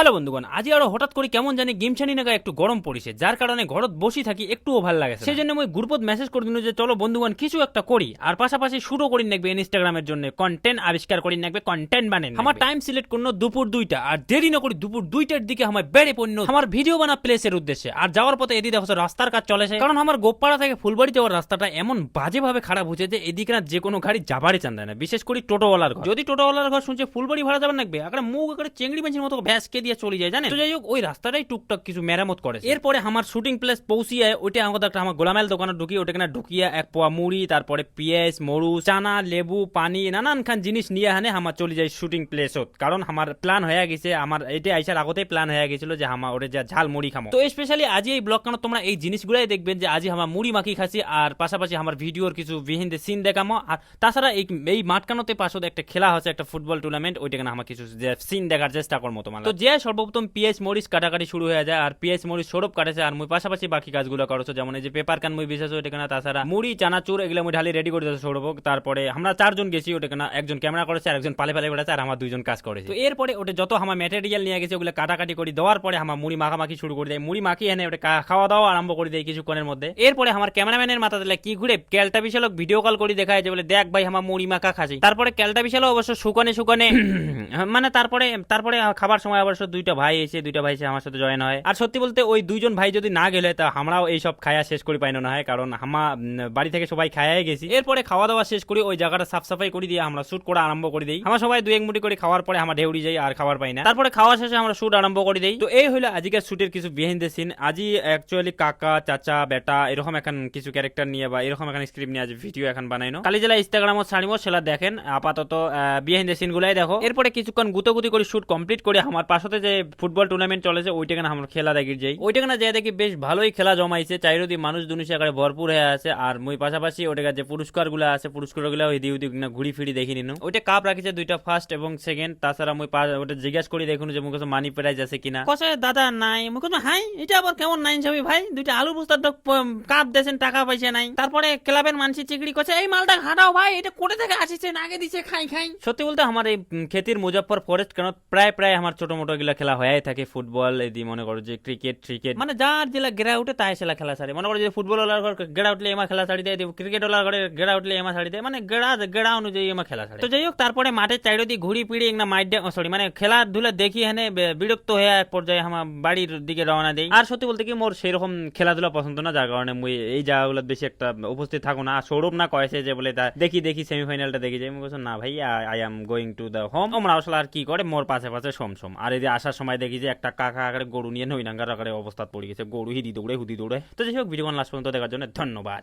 Hello বন্ধুগণ আজ আরও হঠাৎ করে কেমন জানি গেম ছানি নাগা একটু গরম পড়িছে যার কারণে ঘরত বসি থাকি একটুও ভালো লাগে সেই জন্য মই গ্রুপত মেসেজ করে দিন যে চলো বন্ধুগণ কিছু একটা করি আর পাশাপাশি শুরু করি নাকবে ইনস্টাগ্রামের জন্য কন্টেন্ট আবিষ্কার করি নাকবে কন্টেন্ট বানেন আমার টাইম সিলেক্ট করল দুপুর দুইটা আর দেরি না করি দুপুর দুইটার দিকে আমার বেড়ে পণ্য আমার ভিডিও বানা প্লেসের উদ্দেশ্যে আর যাওয়ার পথে এদিকে দেখো রাস্তার কাজ চলেছে কারণ আমার গোপাড়া থেকে ফুলবাড়ি যাওয়ার রাস্তাটা এমন বাজেভাবে খারাপ হচ্ছে যে এদিকে না যে কোনো গাড়ি যাবারই চান না বিশেষ করে টোটোওয়ালার ঘর। যদি টোটোওয়ালার ঘর শুনছে ফুলবাড়ি ভাড়া যাবেন লাগবে আগে মুখ আগে চেংড়ি বেঞ্চির মতো ভ্যাসকে দিয়ে চলে যায় জানেন? তো যাই হোক ওই রাস্তাটাই টুকটাক কিছু মেরামত করে এরপরে আমার শুটিং প্লেস পৌঁছিয়ে ওইটা আমাদের একটা আমার গোলামেল দোকানে ঢুকি ওটা কিনা ঢুকিয়ে এক পোয়া মুড়ি তারপরে পেঁয়াজ মরু চানা লেবু পানি নানান খান জিনিস নিয়ে হানে আমার চলে যায় শুটিং প্লেসত কারণ আমার প্ল্যান হয়ে গেছে আমার এটা আইসার আগতেই প্ল্যান হয়ে গেছিল যে আমার ওরে যা ঝাল মুড়ি খামো। তো স্পেশালি আজ এই ব্লগ কেন তোমরা এই জিনিসগুলাই দেখবেন যে আজ আমার মুড়ি মাখি খাসি আর পাশাপাশি আমার ভিডিওর কিছু বিহিন সিন দেখামো। আর তাছাড়া এই এই মাঠকানোতে পাশে একটা খেলা হচ্ছে একটা ফুটবল টুর্নামেন্ট ওইটা কেন আমার কিছু সিন দেখার চেষ্টা করব তোমার তো যে সর্বপ্রথম পিএস মরিচ কাটাকাটি শুরু হয়ে যায় আর পিএস মরিচ সৌরভ কাটেছে আর মুই পাশাপাশি বাকি কাজগুলো করছ যেমন এই যে পেপার কান মুই বিশেষ ওইটা কেনা তাছাড়া মুড়ি, চানাচুর এগুলো মুই ঢালি রেডি করে দিয়েছে সৌরভ তারপরে আমরা চারজন গেছি ওটা কেনা একজন ক্যামেরা করেছে আর একজন পালে পালে বেড়াচ্ছে আর আমার দুইজন কাজ করেছে। তো এরপরে ওটা যত আমার ম্যাটেরিয়াল নিয়ে গেছে, ওগুলো কাটাকাটি করে, দেওয়ার পরে আমার মুড়ি মাখামাখি শুরু করে দেয়। মুড়ি মাখি এনে ওটা খাওয়া দাওয়া আরম্ভ করে দেয় কিছুক্ষণের মধ্যে। এরপরে আমার ক্যামেরাম্যানের মাথা দিলে কি ঘুরে, ক্যালটা বিশালক ভিডিও কল করে দেখায় যে বলে, দেখ ভাই আমার মুড়ি মাখা খাসি। তারপরে ক্যালটা বিশালও অবশ্য শুকনে শুকনে মানে তারপরে তারপরে খাবার সময় অবশ্য দুইটা ভাই এসে দুইটা ভাই এসে আমার সাথে জয়েন হয়। আর সত্যি বলতে ওই দুইজন ভাই যদি না গেলে তা আমরাও এই সব খায়া শেষ করি পাইনো না হয়? কারণ আমা উম, বাড়ি থেকে সবাই খায়াই গেছি। এরপরে খাওয়া দাওয়া শেষ করি ওই জায়গাটা সাফ সাফাই করে দিয়ে আমরা শুট করা আরম্ভ করে দিই। আমরা সবাই দুই এক মুটি করে খাওয়ার পরে আমরা ঢেউড়ি যাই আর খাবার পাই না। তারপরে খাওয়া শেষে আমরা শুট আরম্ভ করে দিই। তো এই হলো আজকের শুটের কিছু বিহাইন্ড দ্য সিন আজই অ্যাকচুয়ালি কাকা চাচা বেটা এরকম এখন কিছু ক্যারেক্টার নিয়ে বা এরকম এখন স্ক্রিপ্ট নিয়ে আজ ভিডিও এখন বানাইনো। কালি জেলা ইনস্টাগ্রামত ছাড়িব সেটা দেখেন। আপাতত বিহাইন্ড দ্য সিন গুলাই দেখো। এরপরে কিছুক্ষণ গুতোগুতি করে শুট কমপ্লিট করে আমার পাশতে যে ফুটবল টুর্নামেন্ট চলেছে ওইটা কেন আমরা খেলা দেখি যাই। ওইটা কেন যাই দেখি বেশ ভালোই খেলা জমাইছে চাইরদি মানুষ দুনিশে একেবারে ভরপুর হয়ে আছে আর মুই পাশাপাশি ওটা যে পুরস্কারগুলো আছে পুরস্কারগুলো ওই দিউ না ঘুরি ফিরি দেখি নিনু। ওইটা কাপ রাখিছে দুইটা ফার্স্ট এবং সেকেন্ড তাছাড়া মুই পা- ওটা জিজ্ঞাসা করি দেখুন যে মুখ মানি প্রাইজ আছে কিনা। কসে দাদা নাই। মুখ হাই এটা আবার কেমন নাই সবই ভাই? দুইটা আলু বস্তার তো কাপ দেছেন টাকা পয়সা নাই। তারপরে ক্লাবের মানসি চিকড়ি কছে এই মালটা হাঁটাও ভাই এটা কোটে থেকে আসিছেন আগে দিছে খাই খাই। সত্যি বলতে আমার এই খেতির মুজফর ফরেস্ট কেন প্রায় প্রায় আমার ছোট মোটো গুলা খেলা হয়ে থাকে ফুটবল এদি মনে করো যে ক্রিকেট ক্রিকেট মানে যার জেলা গেরা উঠে তাই সেলা খেলা সারি মনে করো যে ফুটবল ওলার ঘর গেড়া উঠলে এমা খেলা ছাড়ি দেয় ক্রিকেট ওলার ঘরে গেড়া উঠলে এমা ছাড়ি দেয়। মানে গেড়া গেড়া অনুযায়ী এমা খেলা ছাড়ে। তো যাই হোক তারপরে মাঠে চাইড়ো দিয়ে ঘুরি পিড়ি না মাইড সরি মানে খেলাধুলা দেখি হেনে বিরক্ত হয়ে এক পর্যায়ে আমার বাড়ির দিকে রওনা দেই। আর সত্যি বলতে কি মোর সেরকম খেলাধুলা পছন্দ না যার কারণে মুই এই জায়গাগুলো বেশি একটা উপস্থিত থাকো না। সৌরভ না কয়েছে যে বলে তা দেখি দেখি সেমিফাইনালটা দেখি। যাই বলছি, না ভাই I am going to the home আমরা আসলে আর কি করে মোর পাশে পাশে সোম সোম। আর এই আসার সময় দেখি যে একটা কাকা আকারে গরু নিয়ে নৈনাঙ্গার আকারে অবস্থা পড়ে গেছে। গরু হিদি দৌড়ে, হুদি দৌড়ে। তো যাই হোক ভিডিও লাস্ট পর্যন্ত দেখার জন্য ধন্যবাদ।